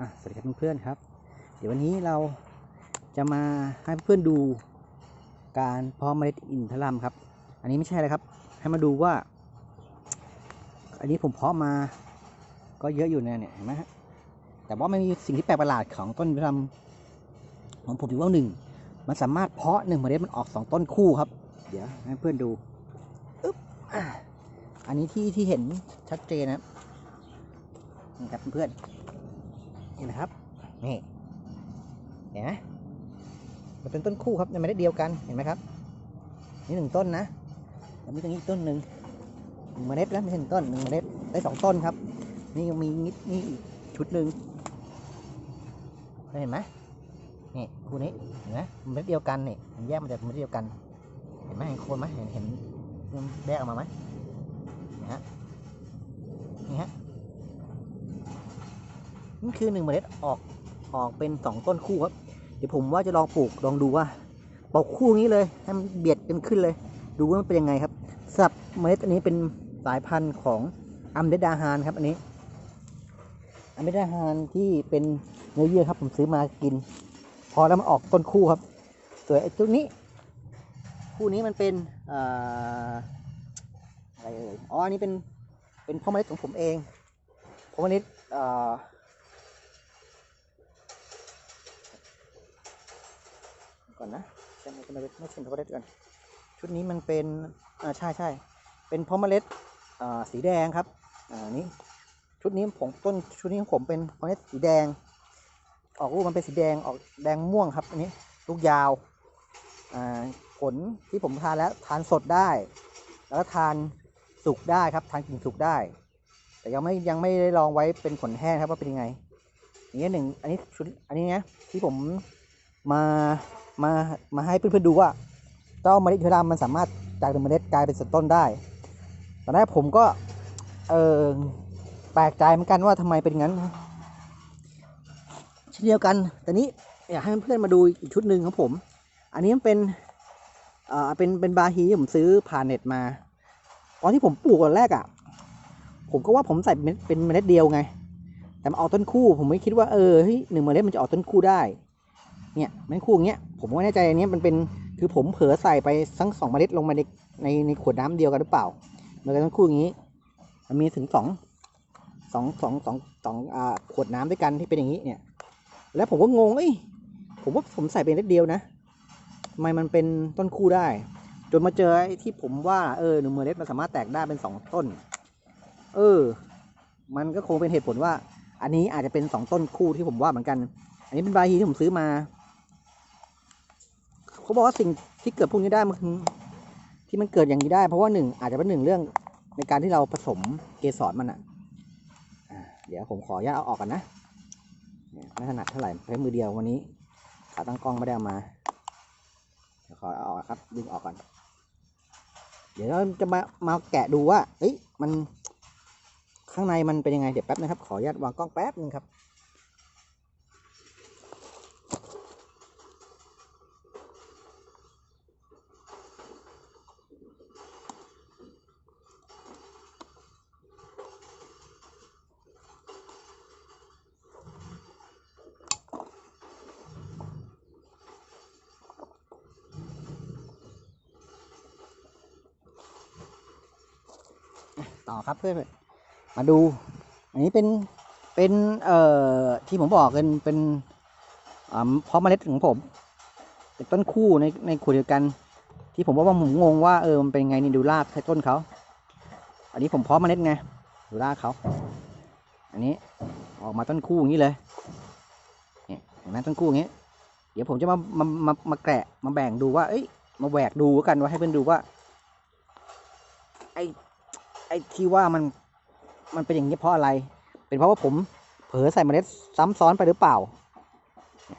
อะสวัสดีครับเพื่อนๆครับ เดี๋ยววันนี้เราจะมาให้เพื่อนๆดูการเพาะเมล็ดอินทผลัมครับ อันนี้ไม่ใช่เลยครับ ให้มาดูว่า อันนี้ผมเพาะมาก็เยอะอยู่นะเนี่ยเห็นไหมฮะแต่ว่าไม่มีสิ่งที่แปลกประหลาดของต้นอินทผลัมของผมอยู่ว่าหนึ่งมันสามารถเพาะหนึ่งเมล็ดมันออกสองต้นคู่ครับ เดี๋ยวให้เพื่อนดูอึ๊บอะอันนี้ที่ที่เห็นชัดเจนนะครับนี่ครับเพื่อน นี่นะครับ นี่ เห็นไหมมันเป็นต้นคู่ครับในเมล็ดเดียวกัน เห็นไหมครับ นี่หนึ่งต้นนะ แล้วมีตรงนี้อีกต้นหนึ่งหนึ่งเมล็ดแล้วไม่ใช่หนึ่งต้นหนึ่งเมล็ด ได้สองต้นครับ นี่ยังมีนิดนี่อีกชุดหนึ่งเห็นไหมนี่คู่นี้ เห็นไหมเมล็ดเดียวกันนี่มันแยกมาจากเมล็ดเดียวกัน เห็นไหมเห็นโคนไหมเห็นเห็นแยกออกมาไหมนี่ฮะ นี่ฮะ นี่คือหนึ่งเมล็ดออกออกเป็นสองต้นคู่ครับ เดี๋ยวผมว่าจะลองปลูกลองดูว่าปลูกคู่นี้เลยให้มันเบียดกันขึ้นเลย ดูว่ามันเป็นยังไงครับสำหรับเมล็ดอันนี้เป็นสายพันธุ์ของอัมเดดาฮานครับอันนี้อัมเดดาฮานที่เป็นเนื้อเยื่อครับ ผมซื้อมากิน พอแล้วมันออกต้นคู่ครับส่วนไอ้ตัวนี้ คู่นี้มันเป็นออะไรเอ่ยอ๋ออันนี้เป็นเป็นพ่อเมล็ดของผมเองพ่อเมล็ดอ่อ ก่อนนะใช่ไหมไม่ไม่ใช่เพาะเมล็ดก่อนชุดนี้มันเป็นอ่าใช่ใช่เป็นเพาะเมล็ดอ่าสีแดงครับอ่านี้ชุดนี้ผมต้นชุดนี้ของผมเป็นเพาะเมล็ดสีแดง ออกลูกมันเป็นสีแดงออกแดงม่วงครับอันนี้ลูกยาวอ่าผลที่ผมทานแล้วทานสดได้ แล้วก็ทานสุกได้ครับทานกินสุกได้ แต่ยังไม่ยังไม่ได้ลองไว้เป็นผลแห้งครับว่าเป็นยังไงอย่างนี้หนึ่งอันนี้ชุดอันนี้นะที่ผมมา มามาให้เพื่อนๆดูว่าเจ้าเมล็ดอินทผลัมมันสามารถจากเมล็ดกลายเป็นสต้นได้ ตอนแรกผมก็เออแปลกใจเหมือนกันว่าทำไมเป็นงั้นเช่นเดียวกัน แต่นี้อยากให้เพื่อนๆมาดูอีกชุดหนึ่งของผม อันนี้มันเป็นอ่าเป็นเป็นบาฮีที่ผมซื้อผ่านเน็ตมา ตอนที่ผมปลูกตอนแรกอะ ผมก็ว่าผมใส่เป็นเมล็ดเดียวไง แต่มาเอาต้นคู่ ผมไม่คิดว่าเออหนึ่งเมล็ดมันจะออกต้นคู่ได้ เนี่ยแมงคู่อย่างเงี้ยผมไม่แน่ใจอันนี้มันเป็นคือผมเผลอใส่ไปทั้งสองเมล็ดลงมาในในในขวดน้ำเดียวกันหรือเปล่าเมื่อกันทั้งคู่อย่างนี้ มันมีถึงสองสองสองสองสองอ่าขวดน้ำด้วยกันที่เป็นอย่างนี้เนี่ย แล้วผมก็งงเอ้ยผมว่าผมใส่เป็นเล็ดเดียวนะทำไมมันเป็นต้นคู่ได้ จนมาเจอไอ้ที่ผมว่าเออหนึ่งเมล็ดมันสามารถแตกได้เป็นสองต้น เออ มันก็คงเป็นเหตุผลว่า อันนี้อาจจะเป็นสองต้นคู่ที่ผมว่าเหมือนกัน อันนี้เป็นใบฮีที่ผมซื้อมา เขาบอกว่าสิ่งที่เกิดพวกนี้ได้มันคือที่มันเกิดอย่างนี้ได้ เพราะว่าหนึ่งอาจจะเป็นหนึ่งเรื่องในการที่เราผสมเกสรมันอะอะเดี๋ยวผมขออนุญาตเอาออกกันนะเนี่ยไม่ถนัดเท่าไหร่ใช้มือเดียววันนี้ขาตั้งกล้องไม่ได้เอามาเดี๋ยวขอเอาออกครับดึงออกก่อนเดี๋ยวเราจะมามาแกะดูว่าเอ้ยมันข้างในมันเป็นยังไงเดี๋ยวแป๊บนะครับ ขออนุญาตวางกล้องแป๊บนึงครับ ต่อครับเพื่อนมาดู อันนี้เป็นเป็นเอ่อที่ผมบอกกันเป็นเพาะเมล็ดของผมเป็นต้นคู่ในในขวดเดียวกัน ที่ผมว่าว่าผมงงว่าเออมันเป็นไงนี่ดูรากใช้ต้นเขาอันนี้ผมเพาะเมล็ดไงดูรากเขาอันนี้ออกมาต้นคู่อย่างนี้เลยเนี่ยเห็นไหมต้นคู่อย่างนี้เดี๋ยวผมจะมามามามาแกะมาแบ่งดูว่า เอ้ยมาแหวกดูกันว่าให้เพื่อนดูว่าไอ ไอ้ที่ว่ามันมันเป็นอย่างนี้เพราะอะไร เป็นเพราะว่าผมเผลอใส่เมล็ดซ้ำซ้อนไปหรือเปล่า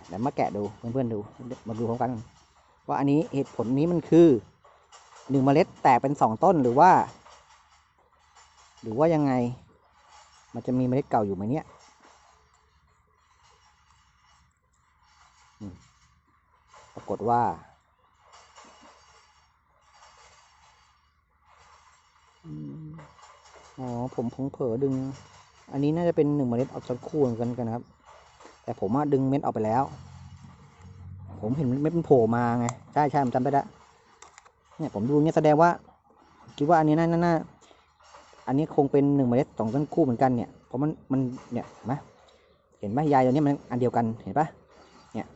เดี๋ยวมาแกะดูเพื่อนๆดูมาดูพร้อมกัน ว่าอันนี้เหตุผลนี้มันคือหนึ่งเมล็ดแตกเป็นสองต้นหรือว่า หรือว่ายังไง มันจะมีเมล็ดเก่าอยู่ไหมเนี่ยปรากฏว่า อืม อ๋อ ผมผมเผลอดึง อันนี้น่าจะเป็นหนึ่งเมล็ดออกจากคู่เหมือนกันกันะครับ แต่ผมอะดึงเม็ดออกไปแล้ว ผมเห็นเม็ดมันโผล่มาไง ใช่ใช่ผมจำได้ล้วเนี่ยผมดูเนี่ยแสดงว่า คิดว่าอันนี้น่าน่าน่าอันนี้คงเป็นหนึ่งเมล็ดสองต้นคู่เหมือนกันเนี่ย เพราะมันมันเนี่ยเห็นไหมเห็นไหมยายตัวนี้มันอันเดียวกันเห็นปะเนี่ย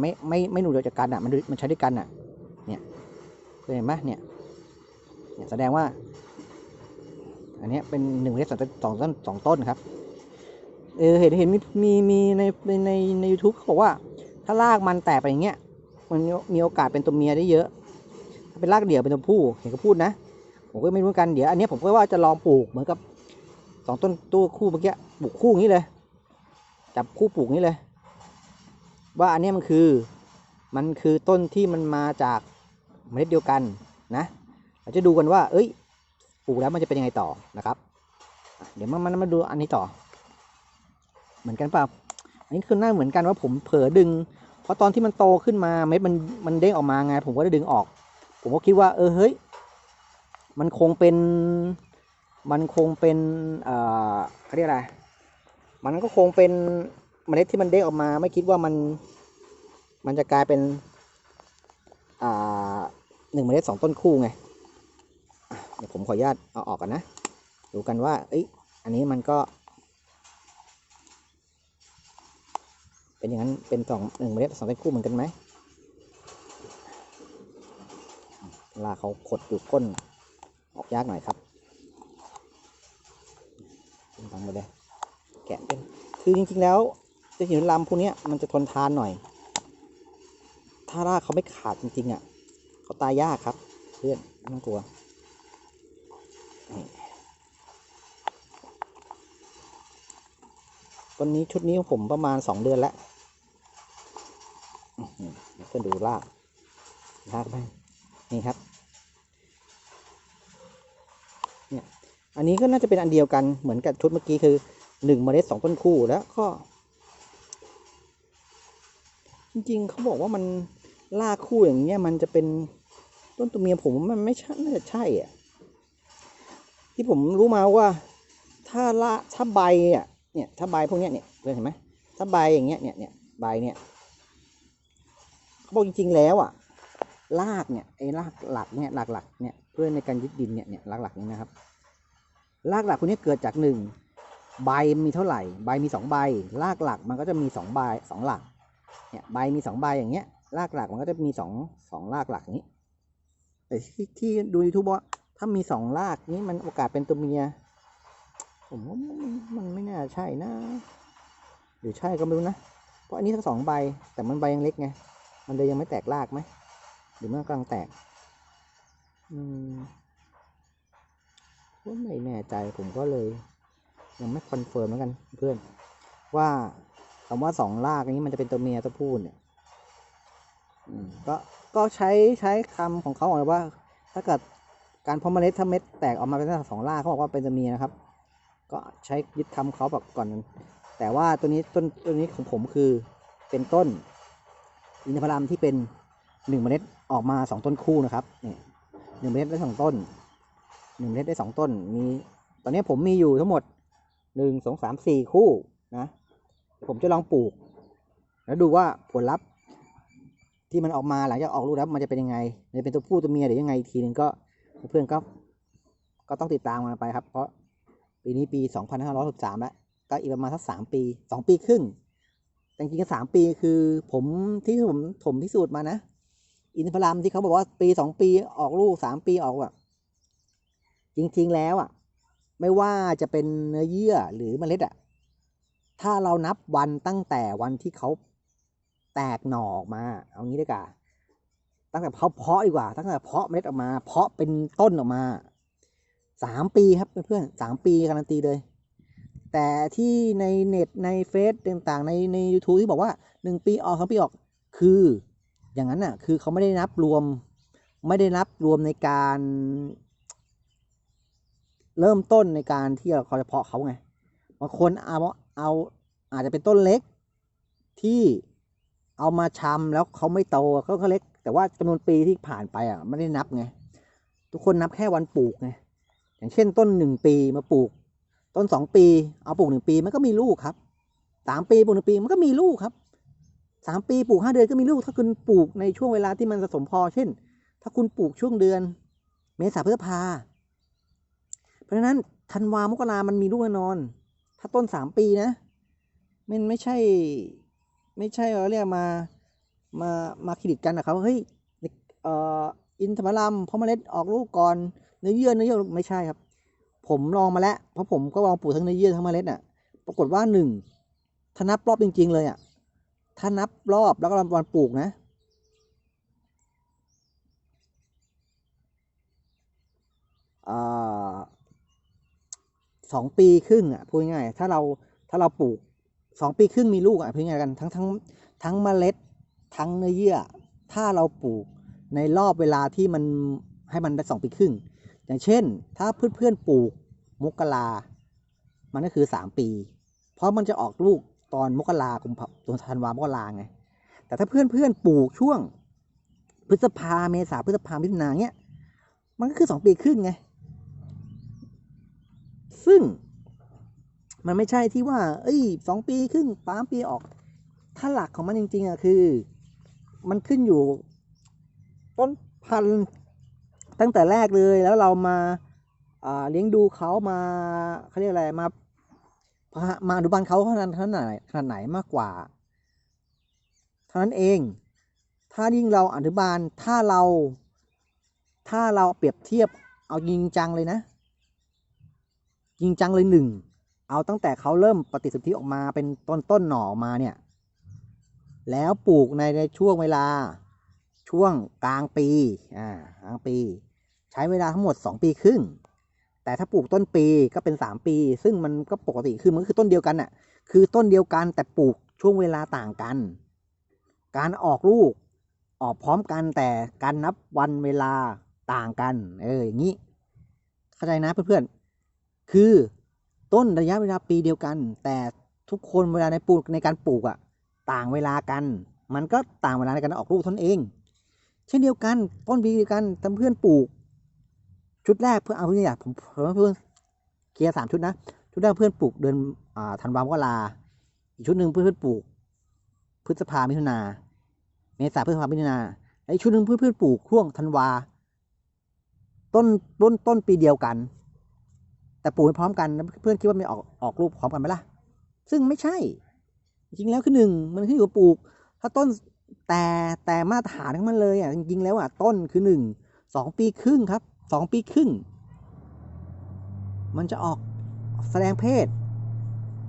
ไม่ไม่ไม่หนุนเดียวจากกันอะมันมันใช้ด้วยกันอะ เนี่ยเห็นไหมเนี่ยเนี่ยแสดงว่า อันนี้เป็นหนึ่งเมล็ดสองต้นสองต้นสองต้นครับ เออเห็นเห็นมีมีมีในในในยูทูบเขาบอกว่า ถ้ารากมันแตกไปอย่างเงี้ย มันมีโอกาสเป็นตัวเมียได้เยอะ ถ้าเป็นรากเดี่ยวเป็นตัวผู้ เห็นเขาพูดนะ ผมก็ไม่รู้กัน เดี๋ยวอันนี้ผมก็ว่าจะลองปลูกเหมือนกับสองต้นตัวคู่เมื่อกี้ปลูกคู่นี้เลย จับคู่ปลูกนี้เลย ว่าอันนี้มันคือ มันคือต้นที่มันมาจากเมล็ดเดียวกันนะ เราจะดูกันว่า เอ้ย ปลูกแล้วมันจะเป็นยังไงต่อนะครับ เดี๋ยวมามามาดูอันนี้ต่อ เหมือนกันเปล่าอันนี้คือหน้าเหมือนกันว่าผมเผลอดึง เพราะตอนที่มันโตขึ้นมาเม็ดมันมันเด้งออกมาไง ผมก็ได้ดึงออก ผมก็คิดว่า เออเฮ้ย มันคงเป็น มันคงเป็นเอ่อเขาเรียกอะไร มันก็คงเป็นเมล็ดที่มันเด้งออกมา ไม่คิดว่ามันมันจะกลายเป็นอ่าหนึ่งเมล็ดสองต้นคู่ไง เดี๋ยวผมขออนุญาตเอาออกกันนะ ดูกันว่า เอ้ย อันนี้มันก็ เป็นอย่างนั้น เป็นสองหนึ่งเมล็ดสองเต้นคู่เหมือนกันไหมลาเขาขดอยู่ก้น ออกยากหน่อยครับฟังไปเลย แกะเป็น คือจริงๆแล้วจะเห็นลำพวกนี้มันจะทนทานหน่อย ถ้ารากเขาไม่ขาดจริงๆอะ เขาตายยากครับ เพื่อนไม่ต้องกลัว ต้นนี้ชุดนี้ของผมประมาณสองเดือนแล้วอื้อหือเดี๋ยวเพื่อนดูรากรากไหมนี่ครับ เนี่ย อันนี้ก็น่าจะเป็นอันเดียวกันเหมือนกับชุดเมื่อกี้คือหนึ่งเมล็ดสองต้นคู่แล้วก็ จริงๆเขาบอกว่ามันลากคู่อย่างเงี้ยมันจะเป็นต้นตัวเมียผมมันไม่ใช่น่าจะใช่อะที่ผมรู้มาว่าถ้าละถ้าใบอะ เนี่ยถ้าใบพวกเนี้ยเนี่ยเพื่อนเห็นไหมถ้าใบอย่างเงี้ยเนี่ยเนี่ยใบเนี่ยเขาบอกจริงๆแล้วอะรากเนี่ยไอ้รากหลักเนี่ยหลักๆเนี่ยเพื่อในการยึดดินเนี่ยเนี่ยหลักๆนี้นะครับรากหลักพวกนี้เกิดจากหนึ่งใบมีเท่าไหร่ ใบมีสองใบรากหลักมันก็จะมีสองใบสองหลักเนี่ยใบมีสองใบอย่างเงี้ยรากหลักมันก็จะมีสองสองรากหลักนี้แต่ที่ที่ดูยูทูบว่าถ้ามีสองรากนี้มันโอกาสเป็นตัวเมีย ผมว่ามันมันไม่น่าใช่นะ หรือใช่ก็ไม่รู้นะ เพราะอันนี้ทั้งสองใบ แต่มันใบยังเล็กไง มันเลยยังไม่แตกรากไหม หรือมันกำลังแตก อืมก็ไม่แน่ใจผมก็เลย ยังไม่คอนเฟิร์มแล้วกันเพื่อน ว่าคำว่าสองรากนี้มันจะเป็นตัวเมียตัวผู้เนี่ยก็ก็ใช้ใช้คำของเขาบอกว่า ถ้าเกิดการเพาะเมล็ดถ้าเม็ดแตกออกมาเป็นสองรากเขาบอกว่าเป็นตัวเมียนะครับ ก็ใช้ยึดคำเขาแบบก่อนแต่ว่าตัวนี้ต้นตัวนี้ของผมคือเป็นต้นอินทผลัมที่เป็นหนึ่งเมล็ดออกมาสองต้นคู่นะครับนี่หนึ่งเมล็ดได้สองต้นหนึ่งเมล็ดได้สองต้นมีตอนนี้ผมมีอยู่ทั้งหมดหนึ่งสองสามสี่คู่นะผมจะลองปลูก แล้วดูว่าผลลัพธ์ที่มันออกมาหลังจากออกลูกแล้วมันจะเป็นยังไงจะเป็นตัวผู้ตัวเมียหรือยังไงอีกทีนึงก็เพื่อนก็ก็ต้องติดตามกันไปครับ เพราะ ปีนี้ปี 2563 แล้ว ก็อีกประมาณสักสามปีสองปีครึ่ง แต่จริงๆก็สามปีคือผมที่ผมผมพิสูจน์มานะ อินทผลัมที่เขาบอกว่าปีสองปีออกลูกสามปีออกแบบจริงๆแล้วอะ ไม่ว่าจะเป็นเนื้อเยื่อหรือเมล็ดอะ ถ้าเรานับวันตั้งแต่วันที่เขาแตกหน่อออกมา เอางี้ดีกว่าตั้งแต่เขาเพาะดีกว่า ตั้งแต่เพาะเมล็ดออกมา เพาะเป็นต้นออกมา สามปีครับเพื่อนๆสามปีการันตีเลย แต่ที่ในเน็ตในเฟซต่างๆ ในใน u t u b e ที่บอกว่าหนึ่งปีออกสองปีออกคืออย่างนั้นน่ะคือเขาไม่ได้นับรวมไม่ได้นับรวมในการ เริ่มต้นในการที่เราจะเพาะเขาไงบางคนเอาเอาอาจจะเป็นต้นเล็กที่เอามาชำแล้วเขาไม่โตเขาก็เล็ก แต่ว่าจำนวนปีที่ผ่านไปอะไม่ได้นับไง ทุกคนนับแค่วันปลูกไง อย่างเช่นต้นหนึ่งปีมาปลูก ต้นสองปีเอาปลูกหนึ่งปีมันก็มีลูกครับสามปีปลูกหนึ่งปีมันก็มีลูกครับสามปีปลูกห้าเดือนก็มีลูก ถ้าคุณปลูกในช่วงเวลาที่มันผสมพอ เช่น ถ้าคุณปลูกช่วงเดือน เมษาพฤษภา เพราะฉะนั้นธันวามกรามันมีลูกแน่นอน ถ้าต้นสามปีนะมันไม่ใช่ ไม่ใช่เราเรียกมามามาเครดิตกันนะครับเฮ้ยเอ่ออินทผลัมพราเมล็ดออกลูกก่อน เนื้อเยื่อเนื้อเยื่อไม่ใช่ครับ ผมลองมาแล้วเพราะผมก็ลองปลูกทั้งเนื้อเยื่อทั้งเมล็ดอะ ปรากฏว่าหนึ่งถ้านับรอบจริง ๆ เลยอะ ถ้านับรอบแล้วก็วันปลูกนะอสองปีครึ่งอะพูดง่ายถ้าเราถ้าเราปลูกสองปีครึ่งมีลูกอะพูดง่ายกันทั้งทั้งทั้งเมล็ดทั้งเนื้อเยื่อ ถ้าเราปลูกในรอบเวลาที่มันให้มันได้สองปีครึ่ง อย่างเช่น ถ้าเพื่อนๆปลูกมกรามันก็คือสามปี เพราะมันจะออกลูกตอนมกรากุมภาตอนธันวามกราไง แต่ถ้าเพื่อนๆปลูกช่วงพฤษภาเมษาพฤษภามิถุนาเนี้ย มันก็คือสองปีครึ่งไง ซึ่งมันไม่ใช่ที่ว่า เอ้ยสองปีครึ่งสามปีออก ถ้าหลักของมันจริง ๆอะคือ มันขึ้นอยู่ ต้นพันธุ์ ตั้งแต่แรกเลยแล้วเรามาเลี้ยงดูเขามาเขาเรียกอะไรมามาอนุบาลเขาขนาดขนาดไหนขนาดไหนมากกว่า เท่านั้นเอง ถ้ายิ่งเราอนุบาลถ้าเรา ถ้าเราเปรียบเทียบเอาจริงจังเลยนะจริงจังเลยหนึ่งเอาตั้งแต่เขาเริ่มปฏิสนธิออกมาเป็นต้นต้นหน่อออมาเนี่ย แล้วปลูกในในช่วงเวลา ช่วงกลางปี อ่ากลางปี ใช้เวลาทั้งหมด 2 ปีครึ่ง แต่ถ้าปลูกต้นปีก็เป็น 3 ปี ซึ่งมันก็ปกติ คือมันก็คือต้นเดียวกันน่ะ คือต้นเดียวกันแต่ปลูกช่วงเวลาต่างกัน การออกลูกออกพร้อมกันแต่การนับวันเวลาต่างกัน เออ อย่างนี้ เข้าใจนะเพื่อนๆ คือต้นระยะเวลาปีเดียวกัน แต่ทุกคนเวลาในปลูกในการปลูกอะ ต่างเวลากัน มันก็ต่างเวลาในการออกลูกท่านเอง เช่นเดียวกันต้นปีเดียวกันทำเพื่อนปลูก ชุดแรกเพื่อเอาเพื่อนอยผมเพื่อนเพื่อนเคลียร์สามชุดนะชุดแรกเพื่อนปลูกเดือนอ่าธันวาคมกราอีกชุดหนึ่งเพื่อนเพื่อนปลูก พฤษภามิถุนาเมษาพฤษภามิถุนาและอีกชุดหนึ่งเพื่อนเพื่อนปลูกช่วงธันวาต้นต้นต้นปีเดียวกัน แต่ปลูกไม่พร้อมกันเพื่อนคิดว่ามันออกออกลูกพร้อมกันไหมล่ะ ซึ่งไม่ใช่ จริงแล้วคือหนึ่งมันขึ้นอยู่กับปลูก ถ้าต้น แต่แต่มาตรฐานของมันเลยอะจริงๆแล้วอะต้นคือหนึ่งสองปีครึ่งครับสองปีครึ่ง มันจะออกแสดงเพศ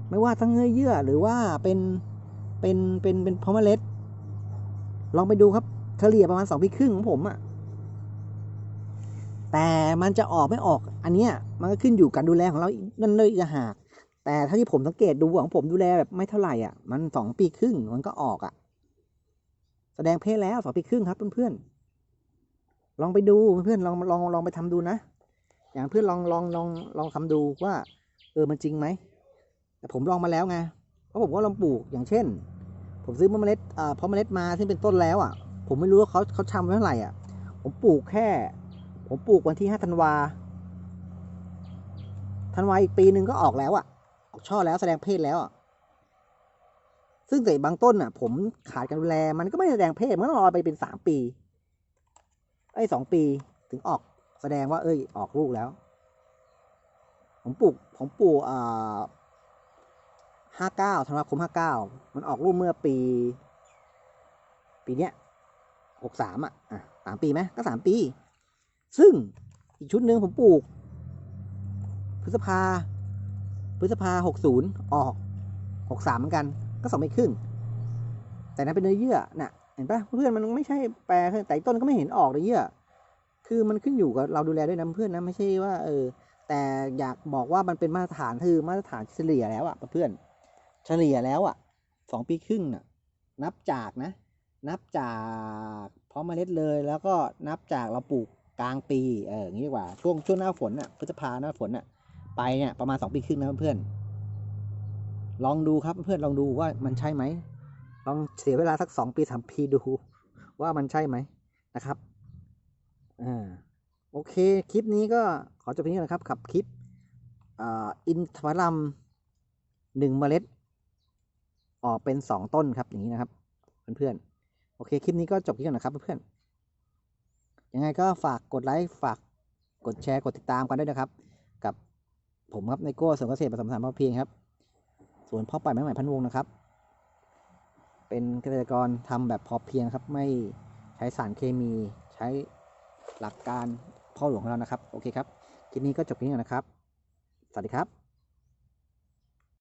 ไม่ว่าทั้งเนื้อเยื่อหรือว่าเป็นเป็นเป็นเป็นพาะเมล็ด ลองไปดูครับเฉลี่ยประมาณสองปีครึ่งของผมอะแต่มันจะออกไม่ออก อันเนี้ยมันก็ขึ้นอยู่การดูแลของเราอีกนั่นเลยจะหาก แต่ถ้าที่ผมสังเกตดูของผมดูแลแบบไม่เท่าไหร่อะ มันสองปีครึ่งมันก็ออกอะ แสดงเพศแล้วสองปีครึ่งครับเพื่อนๆลองไปดูเพื่อนๆลองลองลองไปทำดูนะ อย่างเพื่อนลองลองลองลองทำดูว่า เออมันจริงไหมแต่ผมลองมาแล้วไงเพราะผมก็ลองปลูกอย่างเช่น ผมซื้อเมล็ดอ่าเพราะเมล็ดมาซึ่งเป็นต้นแล้วอะ ผมไม่รู้ว่าเขาเขาทำเท่าไหร่อะ ผมปลูกแค่ ผมปลูกวันที่ห้าธันวาธันวาอีกปีหนึ่งก็ออกแล้วอะออกช่อแล้วแสดงเพศแล้วอะ ซึ่งแต่บางต้นอะ ผมขาดการดูแล มันก็ไม่แสดงเพศ มันต้องรอไปเป็นสามปีไอ้สองปีถึงออกแสดงว่า เอ้ย ออกลูกแล้ว ผมปลูกผมปลูกอ่าห้าเก้าธันวาคมห้าเก้ามันออกลูกเมื่อปี ปีเนี้ยหกสามอะอะสามปีไหมก็สามปี ซึ่งอีกชุดหนึ่งผมปลูก พฤษภา พฤษภาหกศูนย์ออกหกสามเหมือนกัน ก็สองปีครึ่งแต่นั้นเป็นเนื้อเยื่อน่ะเห็นปะเพื่อนมันไม่ใช่แปลแต่ต้นก็ไม่เห็นออกเนื้อเยื่อ คือมันขึ้นอยู่กับเราดูแลด้วยนะเพื่อนนะไม่ใช่ว่า เออ แต่อยากบอกว่ามันเป็นมาตรฐานคือมาตรฐานเฉลี่ยแล้วอะเพื่อน เฉลี่ยแล้วอะสองปีครึ่งน่ะ นับจากนะ นับจากเพาะเมล็ดเลยแล้วก็นับจากเราปลูกกลางปี เอออย่างนี้ดีกว่าช่วงช่วงหน้าฝนน่ะพฤษภาหน้าฝนน่ะ ไปเนี่ยประมาณสองปีครึ่งนะเพื่อน ลองดูครับเพื่อนลองดูว่ามันใช่ไหมลองเสียเวลาสักสองปีสามปีดูว่ามันใช่ไหมนะครับอ่าโอเค คลิปนี้ก็ขอจบเพียงนี้นะครับกับคลิปอ่าอินทผลัมหนึ่งเมล็ด ออกเป็นสองต้นครับอย่างนี้นะครับ เพื่อนๆโอเค คลิปนี้ก็จบที่กันนะครับเพื่อนๆยังไงก็ฝากกดไลค์ฝากกดแชร์กดติดตามกันด้วยนะครับ กับผมครับในโก้สวนเกษตรผสมผสานพอเพียงครับ สวนเพาะปล่อยไม้ใหม่พันวงนะครับ เป็นเกษตรกรทำแบบพอเพียงครับ ไม่ใช้สารเคมีใช้หลักการพ่อหลวงของเรานะครับ โอเคครับ คลิปนี้ก็จบที่นี่ก่อนนะครับ สวัสดีครับ